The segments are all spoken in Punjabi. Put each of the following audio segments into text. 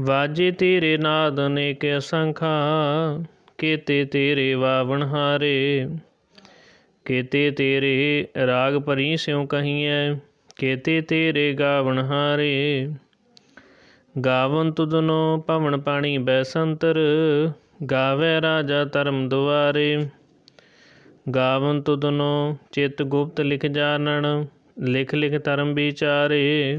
ਵਾਜੇ ਤੇਰੇ ਨਾਦ ਅਨੇਕ ਅਸੰਖਾ, ਕੇਤੇ ਤੇਰੇ ਵਾਵਣ ਹਾਰੇ। ਕੇਤੇ ਤੇਰੇ ਰਾਗ ਭਰੀ ਸਿਉ ਕਹੀਐ, ਕੇਤੇ ਤੇਰੇ ਗਾਵਣ ਹਾਰੇ। ਗਾਵਨ ਤੁਧਨੋ ਭਵਨ ਪਾਣੀ ਬੈਸੰਤਰ ਗਾਵੇ ਰਾਜਾ ਧਰਮ ਦੁਆਰੇ। ਗਾਵਨ ਤੁਧਨੋ ਚਿਤ ਗੁਪਤ ਲਿਖ ਜਾਣਨ, ਲਿਖ ਲਿਖ ਧਰਮ ਵਿਚਾਰੇ।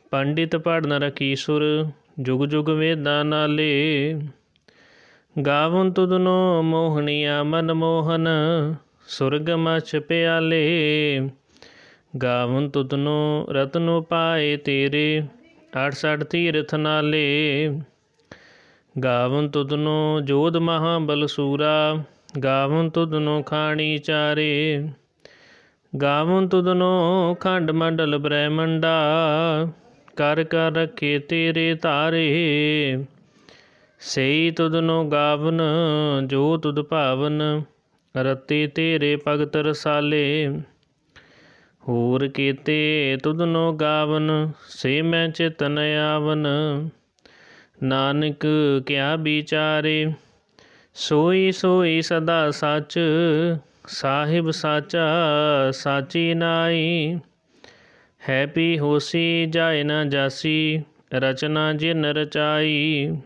ਪੰਡਿਤ ਪੜ ਨ ਜੁਗ ਜੁਗ ਵੇਦਾਂ ਨਾਲੇ। ਗਾਵਨ ਤੁਦਨੋ ਮੋਹਣੀਆ ਮਨ ਮੋਹਨ, ਸੁਰਗ ਮਛ ਪਿਆਲੇ। ਗਾਵਨ ਤੁਧਨੋ ਰਤਨੋ ਪਾਏ ਤੇਰੇ 68 ਤੀਰਥ ਨਾਲੇ। ਗਾਵਨ ਤੁਧਨੋ ਜੋਧ ਮਹਾ ਬਲਸੂਰਾ ਗਾਵਨ ਤੁਧਨੋ ਖਾਣੀ ਚਾਰੇ। ਗਾਵਨ ਤੁਦਨੋ ਖੰਡ ਮੰਡਲ ਬ੍ਰਹਿਮੰਡਾ ਕਰ ਕਰ ਰਖੇ ਤੇਰੇ ਧਾਰੇ। ਸਈ ਤੁਧਨੋ ਗਾਵਨ, ਜੋ ਤੁਧ ਭਾਵਨ, ਰਤੇ ਤੇਰੇ ਭਗਤ ਰਸਾਲੇ। ਹੋਰ ਕੀਤੇ ਤੁਧਨੋ ਗਾਵਨ, ਸੇ ਮੈਂ ਚਿਤਨ ਆਵਨ। ਨਾਨਕ ਕਿਆ ਵਿਚਾਰੇ, ਸੋਈ ਸੋਈ ਸਦਾ ਸੱਚ, ਸਾਹਿਬ ਸਾਚਾ, ਸਾਚੀ ਨਾਈ ਹੈਪੀ ਹੋਸੀ ਜਾਏ ਨਾ ਜਾਸੀ, ਰਚਨਾ ਜਿਨ ਰਚਾਈ।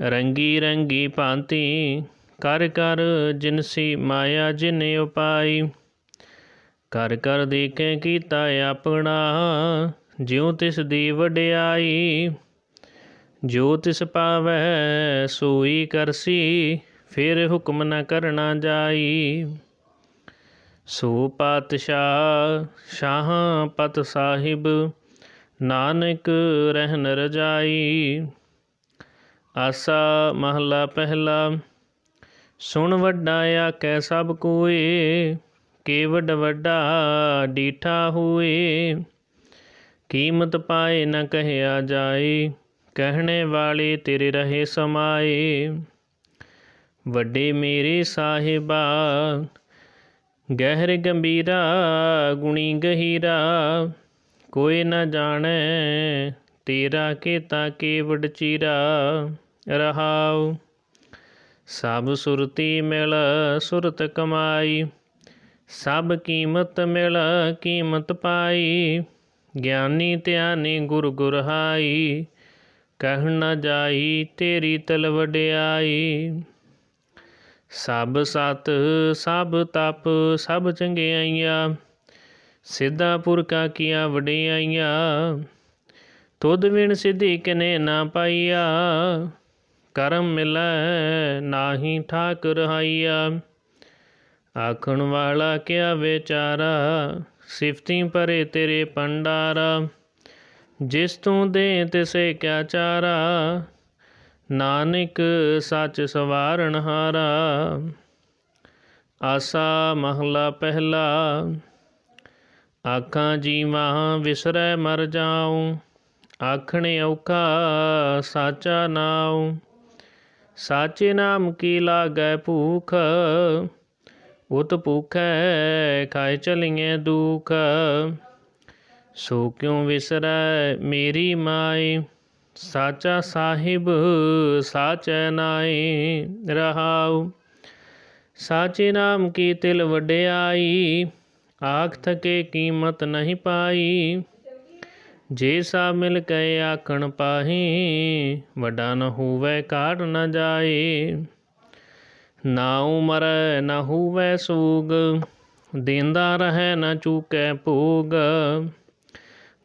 ਰੰਗੀ ਰੰਗੀ ਭਾਂਤੀ, ਕਰ ਕਰ ਜਿਨਸੀ ਮਾਇਆ ਜਿਨ ਉਪਾਈ। ਕਰ ਕਰ ਦੇਖੇ ਕੀਤਾ ਆਪਣਾ, ਜਿਉ ਤਿਸ ਦੀ ਵਡਿਆਈ। ਜੋ ਤਿਸ ਪਾਵੈ ਸੋਈ ਕਰਸੀ, ਫਿਰ ਹੁਕਮ ਨ ਕਰਨਾ ਜਾਈ। ਸੋ ਪਾਤਸ਼ਾਹ ਸ਼ਾਹ ਪਤ ਸਾਹਿਬ, ਨਾਨਕ ਰਹਿਨ ਰਜਾਈ। ਆਸਾ ਮਹਲਾ ਪਹਿਲਾ, ਸੁਣ ਵੱਡਾ ਆਖੈ ਸਭ ਕੋਏ, ਕੇਵਡ ਵੱਡਾ ਡੀਠਾ ਹੋਏ। ਕੀਮਤ ਪਾਏ ਨ ਕਹਿਆ ਜਾਏ, ਕਹਿਣੇ ਵਾਲੇ ਤੇਰੇ ਰਹੇ ਸਮਾਏ। ਵੱਡੇ ਮੇਰੇ ਸਾਹਿਬਾ ਗਹਿਰ ਗੰਭੀਰਾ, ਗੁਣੀ ਗਹੀਰਾ, ਕੋਈ ਨਾ ਜਾਣੈ ਤੇਰਾ ਕੀਤਾ ਕੇਵਡ ਚੀਰਾ। ਰਹਾਉ, ਸਭ ਸੁਰਤੀ ਮਿਲ, ਸੁਰਤ ਕਮਾਈ। ਸਭ ਕੀਮਤ ਮਿਲ, ਕੀਮਤ ਪਾਈ। ਗਿਆਨੀ ਧਿਆਨੀ ਗੁਰ ਗੁਰ ਗੁਰਹਾਈ, ਕਹਿਣ ਨਾ ਜਾਈ ਤੇਰੀ ਤਲ ਵਡਿਆਈ। ਸਭ ਸਤ, ਸਭ ਤਪ, ਸਭ ਚੰਗਿਆਈਆਂ। ਸਿੱਧਾ ਪੁਰਖਾ ਕੀਆ ਵਡਿਆਈਆਂ। ਤੁਧ ਵਿਣ ਸਿਧੀ ਕਿਨੇ ਨਾ ਪਾਈਆ। ਕਰਮ ਮਿਲੈ ਨਾਹੀ ਠਾਕ ਰਹਾਈਆ ਆਖਣ ਵਾਲਾ ਕਿਆ ਵਿਚਾਰਾ, ਸਿਫਤੀ ਪਰੇ ਤੇਰੇ ਪੰਡਾਰਾ ਜਿਸ ਤੂੰ ਦੇ ਤਿਸੇ ਕਿਆ ਚਾਰਾ ਨਾਨਕ ਸੱਚ ਸਵਾਰਨ ਹਾਰਾ, ਆਸਾ ਮਹਲਾ ਪਹਿਲਾ। ਆਖਾਂ ਜੀਵਾਂ ਵਿਸਰੈ ਮਰ ਜਾਉ, ਆਖਣੇ ਔਖਾ ਸਾਚਾ ਨਾਉ। ਸਾਚੇ ਨਾਮ ਕੀ ਲਾਗੈ ਭੂਖ, ਉਤ ਭੂਖੈ ਖਾਇ ਚਲੀਏ ਦੁਖ। ਸੋ ਕਿਉ ਵਿਸਰੈ ਮੇਰੀ ਮਾਈ ਸਾਚਾ ਸਾਹਿਬ ਸਾਚੈ ਨਾਈ ਰਹਾਉ। ਸਾਚੇ ਨਾਮ ਕੀ ਤਿਲ ਵਡਿਆਈ, ਆਖ ਥਕੇ ਕੀਮਤ ਨਹੀਂ ਪਾਈ। ਜੇ ਸਾ ਮਿਲ ਕੇ ਆਖਣ ਪਾਹੀ, ਵੱਡਾ ਨ ਹੋਵੇ ਕਾਟ ਨ ਜਾਏ ਨਾ ਉਮਰ ਨ ਹੋਵੇ ਸੂਗ, ਦੇਂਦਾ ਰਹਿ ਨ ਚੂਕੈ ਭੋਗ।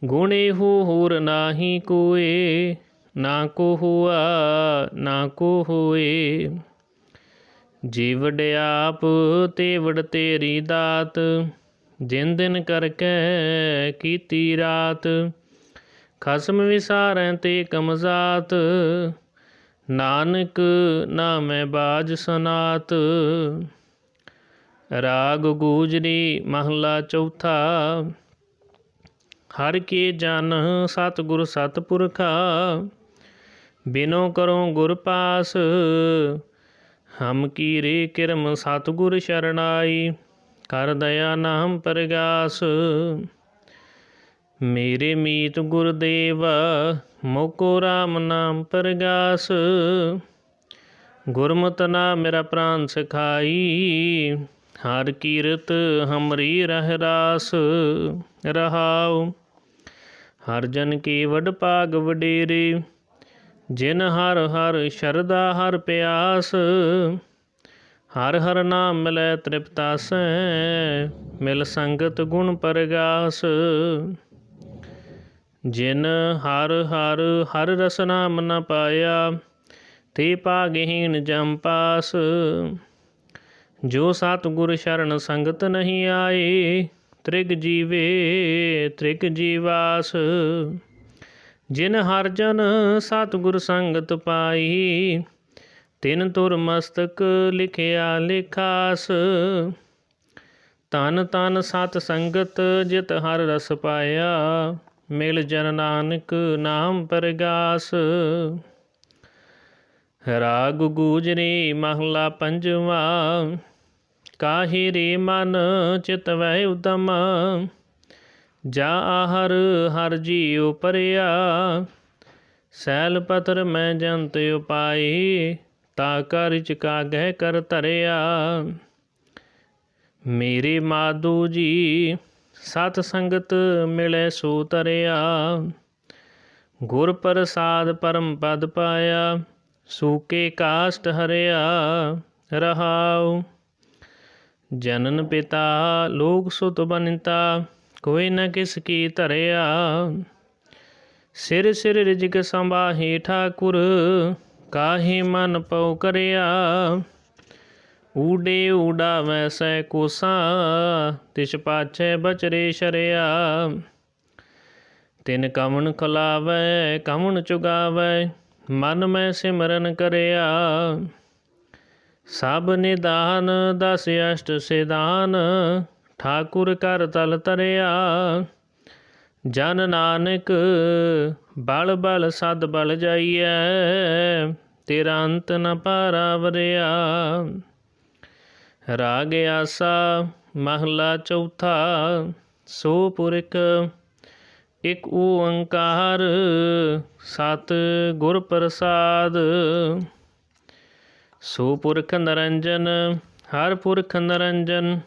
ਗੁਣੇ ਹੋ ਹੋਰ ਨਾਹੀ ਕੋਏ, ਨਾ ਕੋ ਹੁਆ, ਨਾ ਕੋ ਹੋਏ। ਜੀ ਵਡਿਆਪ ਤੇ ਤੇਰੀ ਦਾਤ, ਜਿਨ ਦਿਨ ਕਰਕੇ ਕੀਤੀ ਰਾਤ। ਖਸਮ ਵਿਸਾਰੈ ਤੇ ਕਮਜ਼ਾਤ ਨਾਨਕ ਨਾਮੈ ਬਾਜ ਸਨਾਤ। ਰਾਗ ਗੂਜਰੀ ਮਹਲਾ ਚੌਥਾ ਹਰ ਕੇ ਜਨ ਸਤਿਗੁਰ ਸਤਿਪੁਰਖਾ, ਬਿਨੋ ਕਰੋ ਗੁਰ ਪਾਸ, ਹਮ ਕੀਰੇ ਕਿਰਮ ਸਤਿਗੁਰ ਸ਼ਰਣਾਈ, ਕਰ ਦਇਆ ਨਾਮ ਪ੍ਰਗਾਸ। ਮੇਰੇ ਮੀਤ ਗੁਰਦੇਵ ਮੋਕੋ RAM ਨਾਮ ਪ੍ਰਗਾਸ। ਗੁਰਮਤਿ ਨਾ ਮੇਰਾ ਪ੍ਰਾਨ ਸਖਾਈ, ਹਰ ਕੀਰਤ ਹਮਰੀ ਰਹਿ ਰਾਸ, ਰਹਾਉ। ਹਰ ਜਨ ਕੀ ਵਡ ਭਾਗ ਵਡੇਰੇ, ਜਿਨ ਹਰ ਹਰ ਸ਼ਰਦਾ ਹਰ ਪਿਆਸ, ਹਰ ਹਰ ਨਾਮ ਮਿਲੈ ਤ੍ਰਿਪਤਾਸੈ, ਮਿਲ ਸੰਗਤ ਗੁਣ ਪਰਗਾਸ। ਜਿਨ ਹਰ ਹਰ ਹਰ ਰਸ ਨਾਮ ਨ ਪਾਇਆ, ਤੇ ਭਾਗਹੀਣ ਜਮ ਪਾਸ। ਜੋ ਸਤਿਗੁਰ ਸ਼ਰਨ ਸੰਗਤ ਨਹੀਂ ਆਏ ਤ੍ਰਿਗ ਜੀਵੇ, ਤ੍ਰਿਗ ਜੀਵਾਸ, ਜਿਨ ਹਰ ਜਨ ਸਤਿਗੁਰ ਸੰਗਤ ਪਾਈ, ਤਿਨ ਤੁਰ ਮਸਤਕ ਲਿਖਿਆ ਲਿਖਾਸ। ਤਨ ਤਨ ਸਤ ਸੰਗਤ ਜਿਤ ਹਰ ਰਸ ਪਾਇਆ, ਮਿਲ ਜਨ ਨਾਨਕ ਨਾਮ ਪ੍ਰਗਾਸ। ਰਾਗ ਗੂਜਰੀ ਮਹਲਾ ਪੰਜਵਾ ਕਾਹੀ ਰੇ ਮਨ ਚਿਤ ਵੈ ਉਦਮ? ਜਾ ਆਹਰ ਹਰ ਜੀਉ ਪਰਿਆ। ਸੈਲ ਪਤਰ ਮੈਂ ਜੰਤ ਉਪਾਈ ਤਾ ਕਰ ਚਕਾ ਗਹਿ ਕਰ ਧਰਿਆ। ਮੇਰੇ ਮਾਦੂ ਜੀ, ਸਤ ਸੰਗਤ ਮਿਲੇ ਸੋ ਤਰਿਆ। ਗੁਰ ਪ੍ਰਸਾਦ ਪਰਮ ਪਦ ਪਾਇਆ ਸੂਕੇ ਕਾਸ਼ਟ ਹਰਿਆ। ਰਹਾਉ। ਜਨਨ ਪਿਤਾ, ਲੋਕ ਸੁਤ ਬਨਿਤਾ, ਕੋਈ ਨ ਕਿਸ ਕੀ ਧਰਿਆ। ਸਿਰ ਸਿਰ ਰਿਜਕ ਸੰਭਾਹੀ ਠਾਕੁਰ, ਕਾਹੀ ਮਨ ਪਉ ਕਰਿਆ। ਊਡੇ ਊਡਾ ਵੈਸੈ ਕੋਸਾਂ, ਤਿਸ ਪਾਛੈ ਬਚਰੇ ਸ਼ਰਿਆ। ਤਿਨ ਕਮਣ ਖਲਾਵੈ, ਕਮਣ ਚੁਗਾਵੈ, ਮਨ ਮੈਂ ਸਿਮਰਨ ਕਰਿਆ। ਸਭ ਨਿਦਾਨ ਦਸ ਅਸ਼ਟ ਸਿਦਾਨ ਠਾਕੁਰ ਕਰ ਤਲ ਤਰਿਆ। ਜਨ ਨਾਨਕ ਬਲ ਬਲ ਸਦ ਬਲ ਜਾਈਐ, ਤੇਰਾ ਅੰਤ ਨ ਪਾਰਾਵਰਿਆ। ਰਾਗ ਆਸਾ ਮਹਲਾ ਚੌਥਾ, ਸੋ ਪੁਰਖ ਇਕ ਓੰਕਾਰ, ਸਤ ਗੁਰ ਪ੍ਰਸਾਦ। ਸੋ ਪੁਰਖ ਨਰੰਜਨ, ਹਰ ਪੁਰਖ ਨਰੰਜਨ,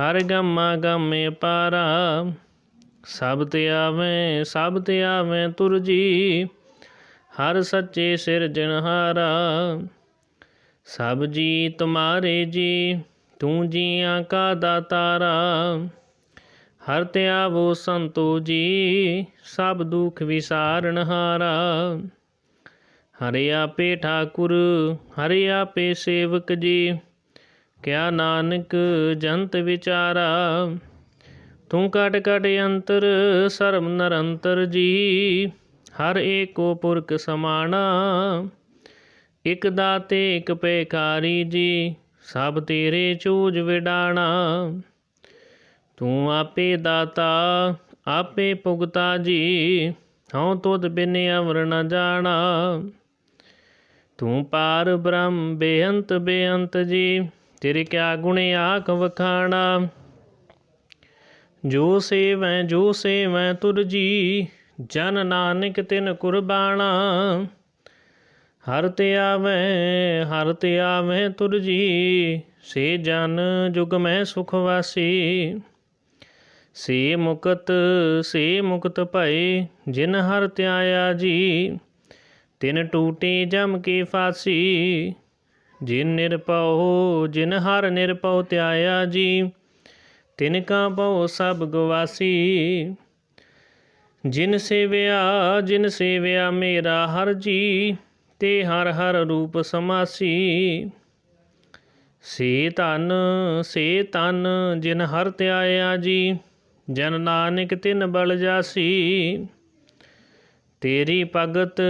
ਹਰ ਗਮਾ ਗਮੇ ਪਾਰਾ। ਸਭ ਤੇ ਆਵੇਂ, ਸਭ ਤੇ ਆਵੇਂ ਤੁਰ ਜੀ ਹਰ ਸੱਚੇ ਸਿਰਜਣਹਾਰਾ ਸਭ ਜੀ ਤੁਮਾਰੇ ਜੀ, ਤੂੰ ਜੀਆਂ ਕਾ ਦਾਤਾਰਾ। ਹਰ ਤੇ ਆਵੋ ਸੰਤੋ ਜੀ, ਸਭ ਦੁਖ ਵਿਸਾਰਨ ਹਾਰਾ ਹਰਿ ਆਪੇ ਠਾਕੁਰ, ਹਰਿ ਆਪੇ ਸੇਵਕ ਜੀ। ਕਿਆ ਨਾਨਕ ਜੰਤ ਵਿਚਾਰਾ, ਤੂੰ ਕਟ ਕਟ ਅੰਤਰ, ਸਰਬ ਨਰੰਤਰ ਜੀ। ਹਰ ਏਕੋ ਪੁਰਖ ਸਮਾਣਾ, ਇਕ ਦਾਤੇ, ਇਕ ਪੈਕਾਰੀ ਜੀ। ਸਭ ਤੇਰੇ ਚੂਜ ਵਿਡਾਣਾ, ਤੂੰ ਆਪੇ ਦਾਤਾ, ਆਪੇ ਭੁਗਤਾ ਜੀ। ਹਉ ਤੁਧ ਬਿਨ ਅਵਰ ਨ ਜਾਣਾ। ਤੂੰ ਪਾਰ ਬ੍ਰਹਮ ਬੇਅੰਤ ਬੇਅੰਤ ਜੀ, ਤੇਰੇ ਕਿਆ ਗੁਣ ਆਖ ਵਖਾਣਾ? ਜੋ ਸੇਵੈ ਜੋ ਸੇਵੈ ਤੁਰ ਜੀ, ਜਨ ਨਾਨਕ ਤਿਨ ਕੁਰਬਾਣਾ। ਹਰ ਤੇ ਆਵੇਂ, ਹਰ ਤੇ ਆਵੇਂ ਤੁਰ ਜੀ, ਸੇ ਜਨ ਜੁਗ ਮੈਂ ਸੁਖ ਵਾਸੀ। ਸੇ ਮੁਕਤ ਸੇ ਮੁਕਤ ਭਏ, ਜਿਨ ਹਰ ਧਿਆਇਆ ਜੀ ਤਿਨ ਟੂਟੇ ਜਮ ਕੇ ਫਾਸੀ। ਜਿਨ ਨਿਰਭਉ, ਜਿਨ ਹਰ ਨਿਰਭਉ ਧਿਆਇਆ ਜੀ, ਤਿਨ ਕਾ ਭਉ ਸਭ ਗਵਾਸੀ। ਜਿਨ ਸੇਵਿਆ ਜਿਨ ਸੇਵਿਆ ਮੇਰਾ ਹਰ ਜੀ, ਤੇ ਹਰ ਹਰ ਰੂਪ ਸਮਾਸੀ। ਸੇ ਧਨ, ਸੇ ਤਨ ਜਿਨ ਹਰ ਧਿਆਇਆ ਜੀ, ਜਨ ਨਾਨਕ ਤਿਨ ਬਲ ਜਾਸੀ। ਤੇਰੀ ਭਗਤ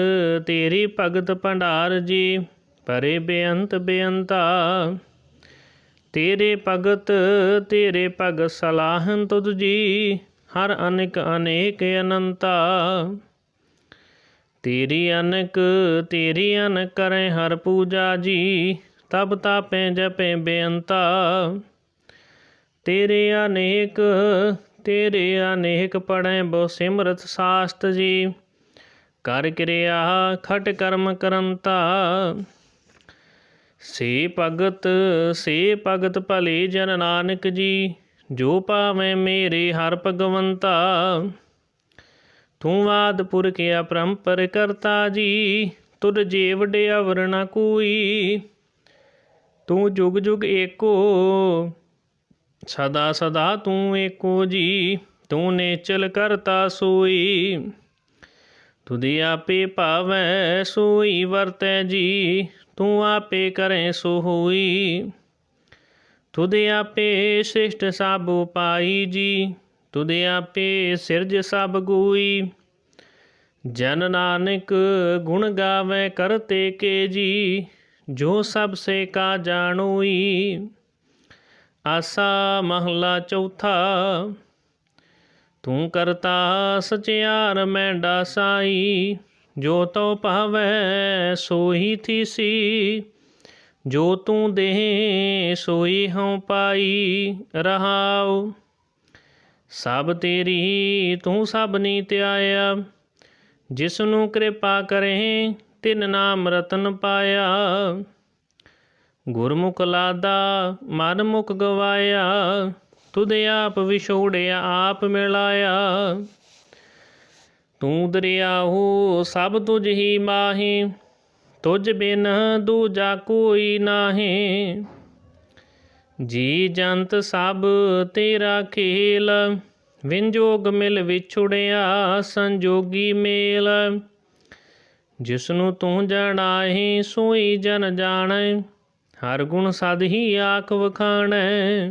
ਤੇਰੀ ਭਗਤ ਭੰਡਾਰ ਜੀ ਪਰੇ ਬੇਅੰਤ ਬੇਅੰਤਾ। ਤੇਰੇ ਭਗਤ, ਤੇਰੇ ਭਗ ਸਲਾਹਨ ਤੁਧ ਜੀ, ਹਰ ਅਨੇਕ ਅਨੇਕ ਅਨੰਤਾ। ਤੇਰੀ ਅਨਕ, ਤੇਰੀ ਅਨ ਕਰੇ ਹਰ ਪੂਜਾ ਜੀ, ਤਬ ਤਾਪੇ ਜਪੇ ਬੇਅੰਤਾ। ਤੇਰੇ ਅਨੇਕ ਤੇਰੇ ਅਨੇਕ ਪੜੈ ਬੋ ਸਿਮਰਤ ਸਾਸਤ ਜੀ ਕਰ ਕਿਰਿਆ, ਖਟ ਕਰਮ ਕਰੰਤਾ ਸੇ ਭਗਤ ਸੇ ਭਗਤ ਭਲੇ ਜਨ ਨਾਨਕ ਜੀ, ਜੋ ਪਾਵੇਂ ਮੇਰੇ ਹਰ ਭਗਵੰਤਾ। ਤੂੰ ਆਦ ਪੁਰਖ ਅਪਰੰਪਰ ਕਰਤਾ ਜੀ ਤੁਰ ਜੇ ਵਡਿਆ ਵਰਣਾ ਕੋਈ। ਤੂੰ ਜੁਗ ਜੁਗ ਏਕੋ, ਸਦਾ ਸਦਾ ਤੂੰ ਏਕੋ ਜੀ, ਤੂੰ ਨੇਚਲ ਕਰਤਾ ਸੋਈ। ਤੁਧੇ ਆਪੇ ਭਾਵੈ ਸੋਈ ਵਰਤੈ ਜੀ, ਤੂੰ ਆਪੇ ਕਰੇ ਸੋ ਹੋਈ ਤੁਧੇ ਆਪੇ ਸ਼ਿਸ਼ਟ ਸਭ ਉਪਾਈ ਜੀ, ਤੁਧੇ ਆਪੇ ਸਿਰਜ ਸਭ ਗੋਈ। ਜਨ ਨਾਨਕ ਗੁਣ ਗਾਵੇ ਕਰਤੇ ਕੇ ਜੀ, ਜੋ ਸਭ ਸੇ ਕਾ ਜਾਣੋਈ। ਆਸਾ ਮਹਲਾ ਚੌਥਾ ਤੂੰ ਕਰਤਾ ਸਚਿਆਰ ਮੈਂਡਾ ਸਾਈ ਜੋ ਤੋ ਭਾਵੈ ਸੋਈ ਥੀਸੀ। ਜੋ ਤੂੰ ਦੇਹ ਸੋਈ ਹਉ ਪਾਈ, ਰਹਾਉ। ਸਭ ਤੇਰੀ ਤੂੰ ਸਭ ਨੀ ਧਿਆਇਆ ਜਿਸ ਨੂੰ ਕਿਰਪਾ ਕਰੇ ਤਿਨ ਨਾਮ ਰਤਨ ਪਾਇਆ। ਗੁਰਮੁਖ ਲਾਦਾ, ਮਨ ਮੁਖ ਗਵਾਇਆ ਤੁਧ ਆਪ ਵਿਛੋੜਿਆ ਆਪ ਮਿਲਾਇਆ। ਤੂੰ ਦਰਿਆ ਹੋ ਸਭ ਤੁਝ ਹੀ ਮਾਹੀ, ਤੁਝ ਬਿਨ ਦੂਜਾ ਕੋਈ ਨਾਹੀ। ਜੀ ਜੰਤ ਸਭ ਤੇਰਾ ਖੇਲ ਵਿੰਜੋਗ ਮਿਲ ਵਿਛੁੜਿਆ ਸੰਜੋਗੀ ਮੇਲ। ਜਿਸ ਨੂੰ ਤੂੰ ਜਾਣਾਹੀ ਸੋਈ ਜਨ ਜਾਣੈ, ਹਰ ਗੁਣ ਸਦ ਹੀ ਆਖ ਵਖਾਣੈ।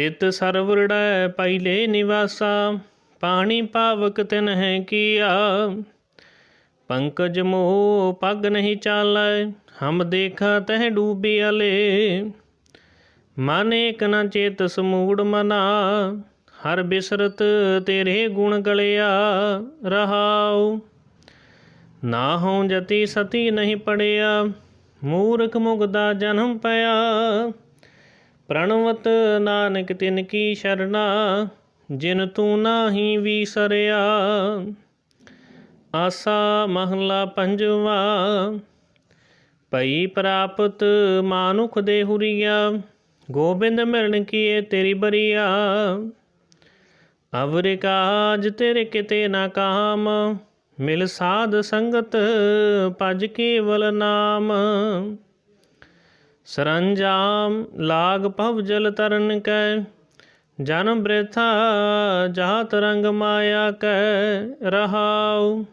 ਤਿਤ ਸਰਵਰੜੈ ਪਹਿਲੇ ਨਿਵਾਸਾ, ਪਾਣੀ ਪਾਵਕ ਤਿਨ ਹੈ ਕੀਆ। ਪੰਕਜ ਮੋਹ ਪਗ ਨਹੀਂ ਚਾਲੈ, ਹਮ ਦੇਖਾ ਤਹ ਡੂਬੀ ਅਲੇ। ਮਨ ਏਕ ਨ ਚੇਤ ਸਮੂੜ ਮਨਾ, ਹਰ ਬਿਸਰਤ ਤੇਰੇ ਗੁਣ ਗਲਿਆ ਰਹਾਉ। ਨਾ ਹੋਂ ਜਤੀ ਸਤੀ ਨਹੀਂ ਪੜਿਆ, ਮੂਰਖ ਮੁਗਦਾ ਜਨਮ ਪਿਆ। ਪ੍ਰਣਵਤ ਨਾਨਕ ਤਿਨ ਕੀ ਸ਼ਰਨਾ ਜਿਨ ਤੂੰ ਨਾਹੀ ਵੀਸਰਿਆ। ਆਸਾ ਮਹਲਾ ਪੰਜਵਾ ਪਈ ਪ੍ਰਾਪਤ ਮਾਨੁਖ ਦੇ ਹੁਰੀਆ ਗੋਬਿੰਦ ਮਿਲਣ ਕੀਏ ਤੇਰੀ ਬਰੀਆ। ਅਵਰ ਕਾਜ ਤੇਰੇ ਕਿਤੇ ਨਾ ਕਾਮ, ਮਿਲ ਸਾਧ ਸੰਗਤ ਭਜ ਕੇਵਲ ਨਾਮ। ਸਰੰਜਾਮ ਲਾਗ ਭਵ ਜਲ ਤਰਨ ਕੈ, ਜਨਮ ਬ੍ਰਿਥਾ ਜਾਤ ਰੰਗ ਮਾਇਆ ਕੈ, ਰਹਾਉ।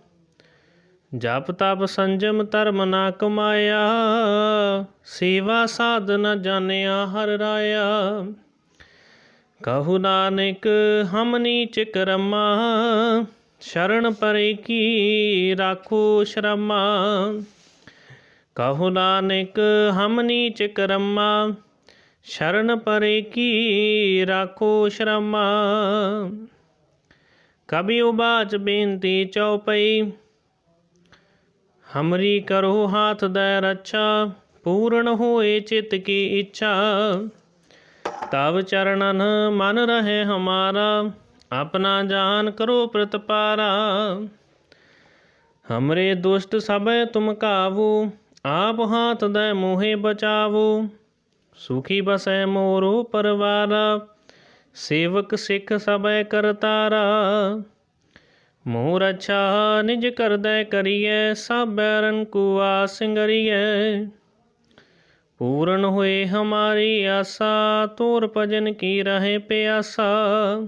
ਜਪ ਤਪ ਸੰਜਮ ਧਰਮ ਨਾ ਕਮਾਇਆ, ਸੇਵਾ ਸਾਧ ਨ ਜਾਣਿਆ ਹਰ ਰਾਇਆ। ਕਹੂ ਨਾਨਕ, ਹਮ ਨੀਚ ਕਰਮਾ, ਸ਼ਰਨ ਪਰੇ ਕੀ ਰਾਖੋ ਸ਼ਰਮਾ। ਕਹੂ ਨਾਨਕ, ਹਮ ਨੀਚ ਕਰਮਾ, ਸ਼ਰਨ ਪਰੇ ਕੀ ਰਾਖੋ ਸ਼ਰਮਾ। ਕਬੀ ਉਬਾਚ ਬੇਨਤੀ ਚਉਪਈ, ਹਮਰੀ ਕਰੋ ਹਾਥ ਦੈ ਰੱਛਾ, ਪੂਰਨ ਹੋਏ ਚਿਤ ਕੀ ਇੱਛਾ। ਤਬ ਚਰਨਨ ਮਨ ਰਹੇ ਹਮਾਰਾ, ਆਪਣਾ ਜਾਨ ਕਰੋ ਪ੍ਰਤਪਾਰਾ। ਹਮਰੇ ਦੁਸ਼ਟ ਸਭੈ ਤੁਮ ਕਾਵੂ ਆਪ ਹਾਥ ਦੈ ਮੋਹਿ ਬਚਾਵੋ, ਸੁਖੀ ਬਸੈ ਮੋਰੋ ਪਰਵਾਰਾ, ਸੇਵਕ ਸਿੱਖ ਸਭੈ ਕਰਤਾਰਾ ਮੋਰ ਅੱਛਾ ਨਿਜ ਕਰਦੈ ਕਰੀਐ ਸਭ ਕੁਆ ਕੋ ਆਸਿੰਗਰੀਐ ਪੂਰਨ ਹੋਏ ਹਮਾਰੀ ਆਸਾ, ਤੋਰ ਭਜਨ ਕੀ ਰਹੇ ਪਿਆਸਾ।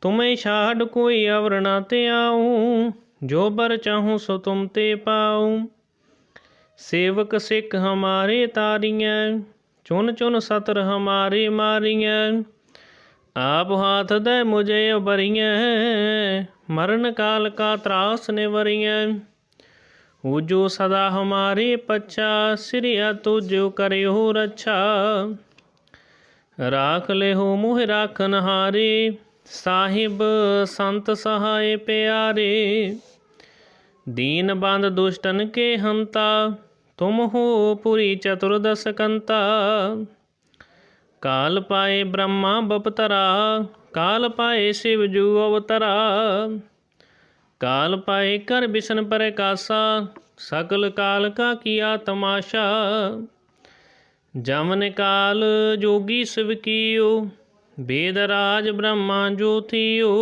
ਤੁਮੇ ਛਾੜ ਕੋਈ ਅਵਰਨਾ ਤੇ ਆਉ, ਜੋ ਬਰ ਚਾਹੂੰ ਸੋ ਤੁਮ ਤੇ ਪਾਉ। ਸੇਵਕ ਸਿੱਖ ਹਮਾਰੇ ਤਾਰੀਐ ਚੁਨ ਚੁਨ ਸਤਰ ਹਮਾਰੇ ਮਾਰੀਐ। ਆਪ ਹਾਥ ਦੇ ਮੁਝੇ ਉਬਰੀਐ ਮਰਨ ਕਾਲ ਕਾ ਤਰਾਸ ਨਿਵਰੀਐ। ਹੋ ਜੋ ਸਦਾ ਹਮਾਰੇ ਪੱਛਾ, ਸਿਰਿਆ ਤੁਜੋ ਕਰਿਓ ਰੱਛਾ। ਰਾਖ ਲਿਓ ਮੋਹ ਰਾਖਨ ਹਾਰੇ ਸਾਹਿਬ ਸੰਤ ਸਹਾਏ ਪਿਆਰੇ। दीन बांध दुष्टन के हमता तुम हो पुरी चतुर्दश कंता काल पाए ब्रह्मा बपतरा काल पाए शिव जू अवतरा काल पाए कर बिशन पर कासा सकल काल का किया तमाशा जमन काल जोगी शिव कियो वेदराज ब्रह्मा ज्योतियो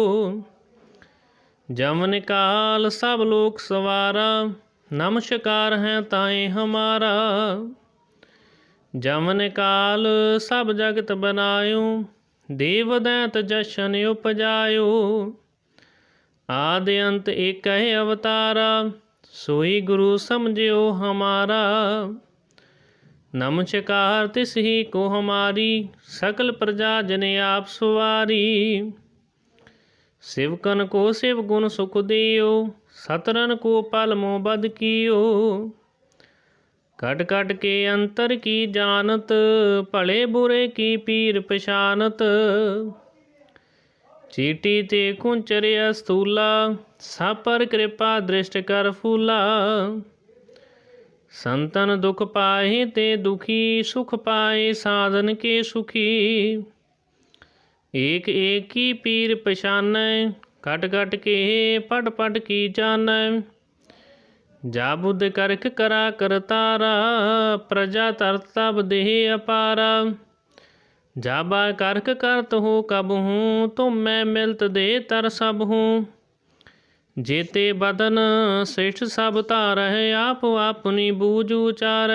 ਜਮਨ ਕਾਲ ਸਭ ਲੋਕ ਸਵਾਰਾ ਨਮਸਕਾਰ ਹੈ ਤਾਏ ਹਮਾਰਾ। ਜਮਨ ਕਾਲ ਸਭ ਜਗਤ ਬਨਾਇਓ, ਦੇਵ ਦੈਂਤ ਜਸ਼ਨ ਉਪਜਾਇਓ। ਆਦ ਅੰਤ ਏਕ ਹੈ ਅਵਤਾਰਾ, ਸੋਈ ਗੁਰੂ ਸਮਝਿਓ ਹਮਾਰਾ। ਨਮਸਕਾਰ ਤਿਸ ਹੀ ਕੋ ਹਮਾਰੀ, ਸਕਲ ਪ੍ਰਜਾ ਜਨ ਆਪ ਸੁਵਾਰੀ। ਸਿਵਕਨ ਕੋ ਸਿਵ ਗੁਣ ਸੁਖ ਦਿਓ ਸਤਰਨ ਕੋ ਪਲ ਮੋ ਬਦ ਕੀਓ। ਕਟ ਕਟ ਕੇ ਅੰਤਰ ਕੀ ਜਾਣਤ, ਭਲੇ ਬੁਰੇ ਕੀ ਪੀਰ ਪਛਾਨਤ। ਚੀਟੀ ਤੇ ਕੁੰਚਰਿਆ ਸਤੂਲਾ ਸਾਪਰ ਕਿਰਪਾ ਦ੍ਰਿਸ਼ਟ ਕਰ ਫੂਲਾ। ਸੰਤਨ ਦੁਖ ਪਾਹੇ ਤੇ ਦੁਖੀ, ਸੁਖ ਪਾਏ ਸਾਧਨ ਕੇ ਸੁਖੀ। एक एक की पीर पशान कट कट के पट पट की जान। जा बुद्ध करख करा कर तारा, प्रजा तर तब देह अपारा। जाबा करख करत हो कब हूँ तो मैं मिलत दे तर सब हूँ। जेते बदन श्रेष्ठ सब तार है, आप अपनी बूझ उचार।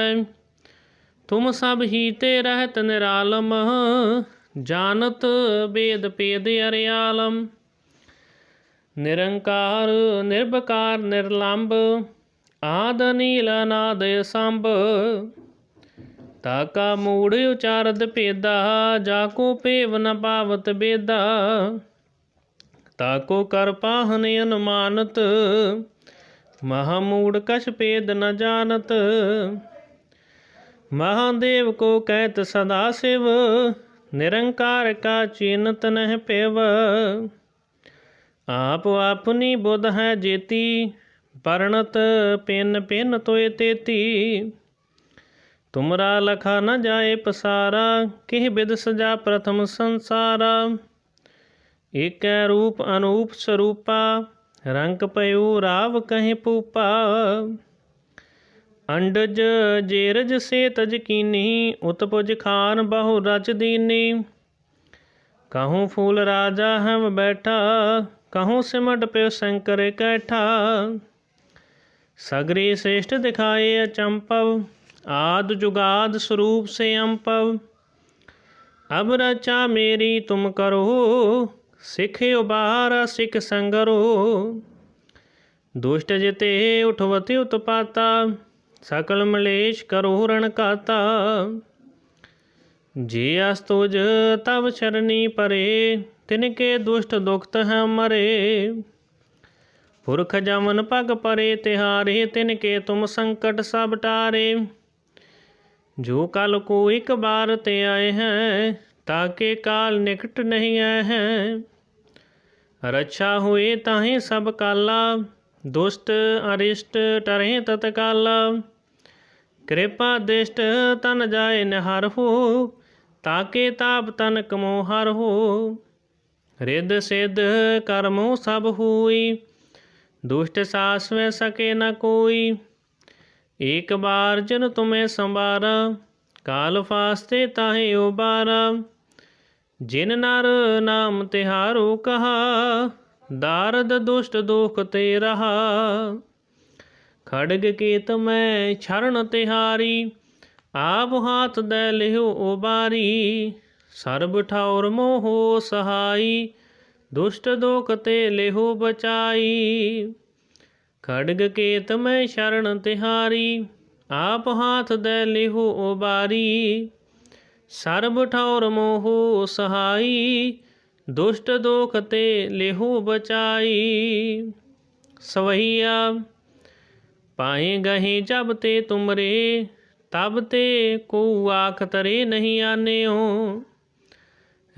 तुम सब ही ते रहत निरालम ਜਾਣਤ ਬੇਦ ਪੇਦ ਅਰਿਆਲਮ। ਨਿਰੰਕਾਰ ਨਿਰਭਕਾਰ ਨਿਰਲੰਭ ਆਦ ਨੀਲ ਅਨਾਦ ਸੰਭ। ਤਾਕਾ ਮੂੜ ਉਚਾਰਦ ਭੇਦਾ, ਜਾ ਕੋ ਪੇਵ ਨ ਪਾਵਤ ਬੇਦਾ। ਤਾਕੋ ਕਰ ਪਾਹਨ ਅਨੁਮਾਨਤ, ਮਹਾ ਮੂੜ ਕਛ ਪੇਦ ਨ ਜਾਣਤ। ਮਹਾਦੇਵ ਕੋ ਕਹਿਤ ਸਦਾ ਨਿਰੰਕਾਰ ਕਾ ਚਿੰਤ ਨਹਿ ਪਿਵ ਆਪ ਆਪਨੀ ਬੁੱਧ ਹੈ ਜੇਤੀ ਪਰਣਤ ਪਿੰਨ ਪਿੰਨ ਤੋਏ ਤੇਤੀ ਤੁਮਰਾ ਲਖਾ ਨ ਜਾਏ ਪਸਾਰਾ ਕਿਹ ਬਿਦ ਸਜਾ ਪ੍ਰਥਮ ਸੰਸਾਰਾ ਏਕੈ ਰੂਪ ਅਨੂਪ ਸਰੂਪਾ ਰੰਗ ਪਇਓ ਰਾਵ ਕਹੇ ਪੂਪਾ ਅੰਡਜ ਜੇਰਜ ਸੇ ਤਜ ਕੀਨੀ, ਉਤਪੁਜ ਖਾਨ ਬਹੁ ਰਚ ਦੀਨੀ। ਕਹੂੰ ਫੂਲ ਰਾਜਾ ਹਮ ਬੈਠਾ, ਕਹੂੰ ਸਿਮਟ ਪਿਓ ਸ਼ੰਕਰ ਕੈਠਾ। ਸਗਰੀ ਸ੍ਰੇਸ਼ਟ ਦਿਖਾਏ ਅਚੰਪਵ, ਆਦ ਜੁਗਾਦ ਸਰੂਪ ਸੇ ਅੰਪਵ ਅਬ ਰਚਾ ਮੇਰੀ ਤੁਮ ਕਰੋ, ਸਿਖ ਉਬਾਰਾ ਸਿਖ ਸੰਗਰੋ। ਦੁਸ਼ਟ ਜਿਤੇ ਉਠਵਤਿ ਉਤਪਾਤਾ ਸਕਲ ਮਲੇਸ਼ ਕਰੋ ਰਣ ਕਾਤਾ। ਜੇ ਅਸਤੁਜ ਤਵ ਸ਼ਰਨੀ ਪਰੇ, ਤਿਨ ਕੇ ਦੁਸ਼ਟ ਦੁਖਤ ਹੈ ਮਰੇ। ਪੁਰਖ ਜਮਨ ਪਗ ਪਰੇ ਤਿਹਾਰੇ ਤਿਨਕੇ ਤੁਮ ਸੰਕਟ ਸਭ ਟਾਰੇ। ਜੋ ਕਲ ਕੋ ਇੱਕ ਬਾਰ ਤੇ ਆਏ ਹੈ ਤਾਕੇ ਕਾਲ ਨਿਕਟ ਨਹੀਂ ਆਏ ਹੈ। ਰੱਛਾ ਹੋਏ ਤਾਹੇ ਸਭ ਕਾਲਾ, ਦੁਸ਼ਟ ਅਰਿਸ਼ਟ ਟਰੇ ਤਤਕਾਲਾ। ਕਿਰਪਾ ਦਿਸ਼ਟ ਤਨ ਜਾਏ ਨਿਹਰ ਹੋ, ਤਾਕੇ ਤਾਪ ਤਨ ਕਮੋ ਹਰ ਹੋ। ਰਿੱਧ ਸਿੱਧ ਕਰਮੋ ਸਭ ਹੋਈ, ਦੁਸ਼ਟ ਸਾਸ में ਸਕੇ ਨ ਕੋਈ। ਏਕ ਬਾਰ ਜਨ ਤੁਮੇ ਸੰਵਾਰਾ ਕਾਲ ਫਾਸਤੇ ਤਾਹੇ ਉਬਾਰਾ। ਜਿਨ ਨਰ ਨਾਮ ਤਿਹਾਰੋ ਕਹਾ, ਦਾਰਦ ਦੁਸ਼ਟ ਦੁਖ ਤੇ ਰਹਾ। ਖੜਗ ਕੀਤ ਮੈਂ ਛਰਨ ਤਿਹਾਰੀ, ਆਪ ਹਾਥ ਦੇ ਲਿਓ ਉਬਾਰੀ, ਸਰਬ ਠੌਰ ਮੋਹ ਸਹਾਈ, ਦੁਸ਼ਟ ਦੋਖ ਤੇ ਲਿਹੋ ਬਚਾਈ। ਖੜਗ ਕੇਤ ਮੈਂ ਸ਼ਰਨ ਤਿਹਾਰੀ, ਆਪ ਹਾਥ ਦੇ ਲਿਹੋ ਉਬਾਰੀ, ਸਰਬ ਠੌਰ ਮੋਹ ਸਹਾਈ, ਦੁਸ਼ਟ ਦੋਖ ਤੇ ਲਿਹੋ ਬਚਾਈ। ਸਵਈਆ ਪਾਏ ਗਹੇ ਜਬ ਤੇ ਤੁਮਰੇ, ਤਬ ਤੇ ਕੋ ਆਖ ਤਰੇ ਨਹੀਂ ਆਨਿਓ।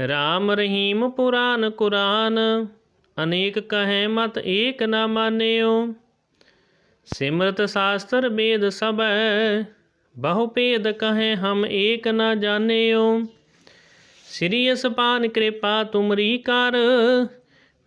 ਰਾਮ ਰਹੀਮ ਪੁਰਾਨ ਕੁਰਾਨ, ਅਨੇਕ ਕਹੈ ਮਤ ਏਕ ਨਾ ਮਾਨਿਓ। ਸਿਮਰਤ ਸ਼ਾਸਤਰ ਵੇਦ ਸਭੈ, ਬਹੁ ਭੇਦ ਕਹੈ ਹਮ ਏਕ ਨਾ ਜਾਣਿਓ। ਸ੍ਰੀ ਅਸਪਾਨ ਕਿਰਪਾ ਤੁਮਰੀ ਕਰ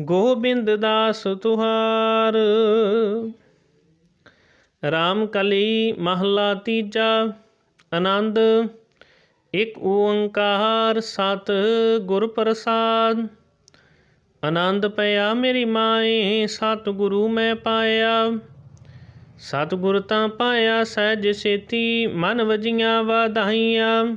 ਗੋਬਿੰਦ ਦਾਸ ਤੁਹਾਰ। ਰਾਮ ਕਲੀ ਮਹਲਾ ਤੀਜਾ, ਆਨੰਦ। ਇੱਕ ਓੰਕਾਰ ਸਤ ਗੁਰ ਪ੍ਰਸਾਦ। ਆਨੰਦ ਪਿਆ ਮੇਰੀ ਮਾਏ ਸਤ ਗੁਰੂ ਮੈਂ ਪਾਇਆ। ਸਤ ਗੁਰ ਤਾਂ ਪਾਇਆ ਸਹਿਜ ਸੇਤੀ, ਮਨ ਵਜੀਆਂ ਵਾਧਾਈਆਂ।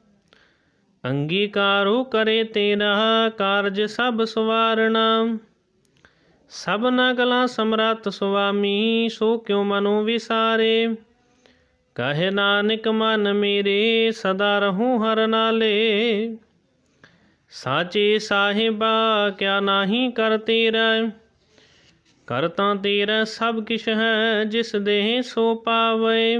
ਅੰਗੀਕਾਰੋ ਕਰੇ ਤੇਰਾ ਕਾਰਜ ਸਭ ਸਵਾਰਣਾ। ਸਭਨਾ ਕਲਾ ਸਮਰੱਥ ਸੁਆਮੀ, ਸੋ ਕਿਉ ਮਨੋ ਵਿਸਾਰੇ। ਕਹੇ ਨਾਨਕ, ਮਨ ਮੇਰੇ, ਸਦਾ ਰਹੂ ਹਰ ਨਾਲੇ। ਸਾਚੇ ਸਾਹਿਬਾ, ਕਿਆ ਨਾਹੀ ਕਰ ਤੇਰਾ। ਕਰਤਾ ਤੇਰਾ ਸਭ ਕਿਛ ਹੈ, ਜਿਸ ਦੇਹ ਸੋ ਪਾਵੇ।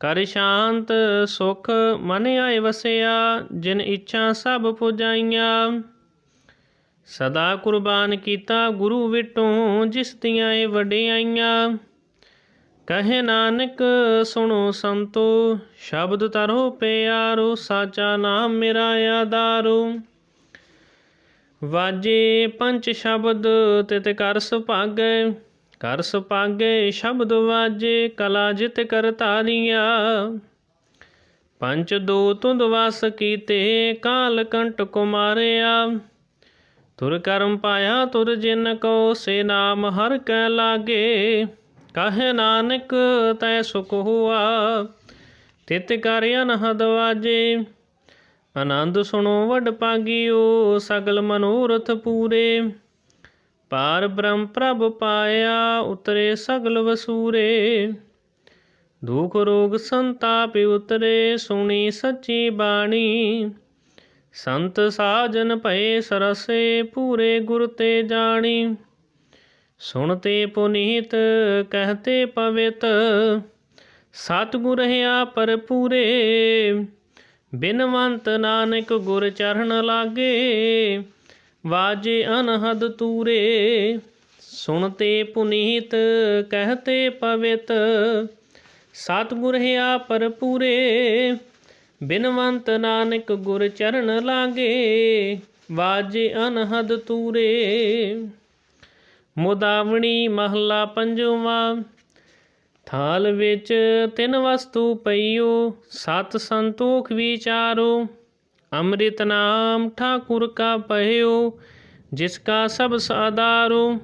ਕਰ ਸ਼ਾਂਤ ਸੁਖ ਮਨ ਆਏ ਵਸਿਆ, ਜਿਨ ਇੱਛਾ ਸਭ ਪੁਜਾਈਆਂ। ਸਦਾ ਕੁਰਬਾਨ ਕੀਤਾ ਗੁਰੂ ਵਿਟੋਂ, ਜਿਸ ਦੀਆਂ ਇਹ ਵਡਿਆਈਆਂ। ਕਹੇ ਨਾਨਕ, ਸੁਣੋ ਸੰਤੋ, ਸ਼ਬਦ ਤਰੋ ਪਿਆਰੋ, ਸਾਚਾ ਨਾਮ ਮੇਰਾ ਆਧਾਰੂ। ਵਾਜੇ ਪੰਜ ਸ਼ਬਦ, ਤਿਤ ਕਰ ਸੁਭਾਗੈ। ਕਰ ਸੁਭਾਗੈ, ਸ਼ਬਦ ਵਾਜੇ, ਕਲਾ ਜਿਤ ਕਰ ਤਾਰੀਆ ਪੰਜ ਦੋ ਤੁੰਦ ਵਸ ਕੀਤੇ, ਕਾਲ ਕੰਟ ਕੁਮਾਰਿਆ। ਤੁਰ ਕਰਮ ਪਾਇਆ, ਤੁਰ ਜਿਨ ਕੋ ਸੇ ਨਾਮ ਹਰ ਕੈ ਲਾਗੇ। ਕਹੇ ਨਾਨਕ, ਤੈ ਸੁਖ ਹੁਆ। ਤਿਤ ਕਰ ਅਨਹਦ ਵਾਜੇ। ਆਨੰਦ ਸੁਣੋ, ਵਡ ਪਾਗਿਓ ਸਗਲ ਮਨੋਰਥ ਪੂਰੇ। ਪਾਰ ਬ੍ਰਹਮ ਪ੍ਰਭ ਪਾਇਆ, ਉਤਰੇ ਸਗਲ ਵਸੂਰੇ। ਦੁਖ ਰੋਗ ਸੰਤਾਪ ਉਤਰੇ, ਸੁਣੀ ਸੱਚੀ ਬਾਣੀ। ਸੰਤ ਸਾਜਨ ਭਏ ਸਰਸੇ, ਪੂਰੇ ਗੁਰ ਤੇ ਜਾਣੀ। ਸੁਣਤੇ ਪੁਨੀਤ, ਕਹਤੇ ਪਵਿੱਤ। ਸਤਿਗੁਰ ਹਿਆ ਪਰਪੂਰੇ ਬਿਨਵੰਤ ਨਾਨਕ ਗੁਰ ਚਰਨ ਲਾਗੇ। ਵਾਜੇ ਅਨਹਦ ਤੂਰੇ, ਸੁਣਤੇ ਪੁਨੀਤ, ਕਹਤੇ ਪਵਿਤ। ਸਤਿਗੁਰ ਹਿਆ ਪਰਪੂਰੇ ਬਿਨਵੰਤ ਨਾਨਕ ਗੁਰ ਚਰਨ ਲਾਗੇ, ਵਾਜੇ ਅਨਹਦ ਤੂਰੇ। ਮੁਦਾਵਣੀ ਮਹੱਲਾ ਪੰਜਵਾਂ, ਥਾਲ ਵਿੱਚ ਤਿੰਨ ਵਸਤੂ ਪਈਓ, ਸਤ ਸੰਤੋਖ ਵਿਚਾਰੋ। ਅੰਮ੍ਰਿਤ ਨਾਮ ਠਾਕੁਰ ਕਾ ਪਹਿਓ, ਜਿਸ ਕਾ ਸਭ ਸਾਦਾਰੋ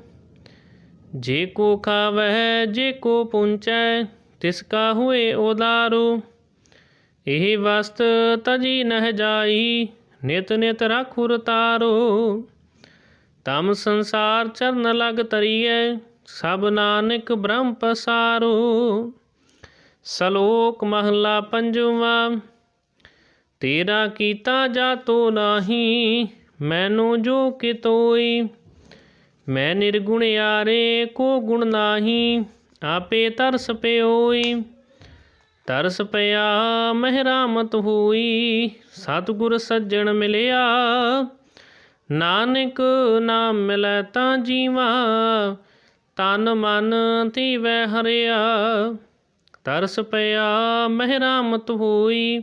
ਜੇ ਕੋ ਖਾਵਹਿ, ਜੇ ਕੋ ਪੁੰਚੈ, ਤਿਸ ਕਾ ਉਦਾਰੋ। ਇਹ ਵਸਤ ਤਜੀ ਨਹਿ ਜਾਈ, ਨਿਤ ਨਿਤ ਰਖੁਰ ਤਾਰੋ। ਤਮ ਸੰਸਾਰ ਚਰਨ ਲਗ ਤਰੀਐ, ਸਭ ਨਾਨਕ ਬ੍ਰਹਮ ਪਸਾਰੋ। ਸਲੋਕ ਮਹੱਲਾ ਪੰਜਵਾਂ। ਤੇਰਾ ਕੀਤਾ ਜਾਤੋ ਨਾਹੀ, ਮੈਨੂੰ ਜੋ ਕਿਤੋਈ ਮੈਂ ਨਿਰਗੁਣ ਯਾਰੇ ਕੋ ਗੁਣ ਨਾਹੀ, ਆਪੇ ਤਰਸ ਪਿਓਈ। ਤਰਸ ਪਿਆ, ਮਹਿਰਾਮਤ ਹੋਈ, ਸਤਿਗੁਰ ਸੱਜਣ ਮਿਲਿਆ। ਨਾਨਕ ਨਾਮ ਮਿਲੈ ਤਾਂ ਜੀਵਾ, ਤਨ ਮਨ ਧੀਵੈ ਹਰਿਆ। ਤਰਸ ਪਿਆ, ਮਹਿਰਾਮਤ ਹੋਈ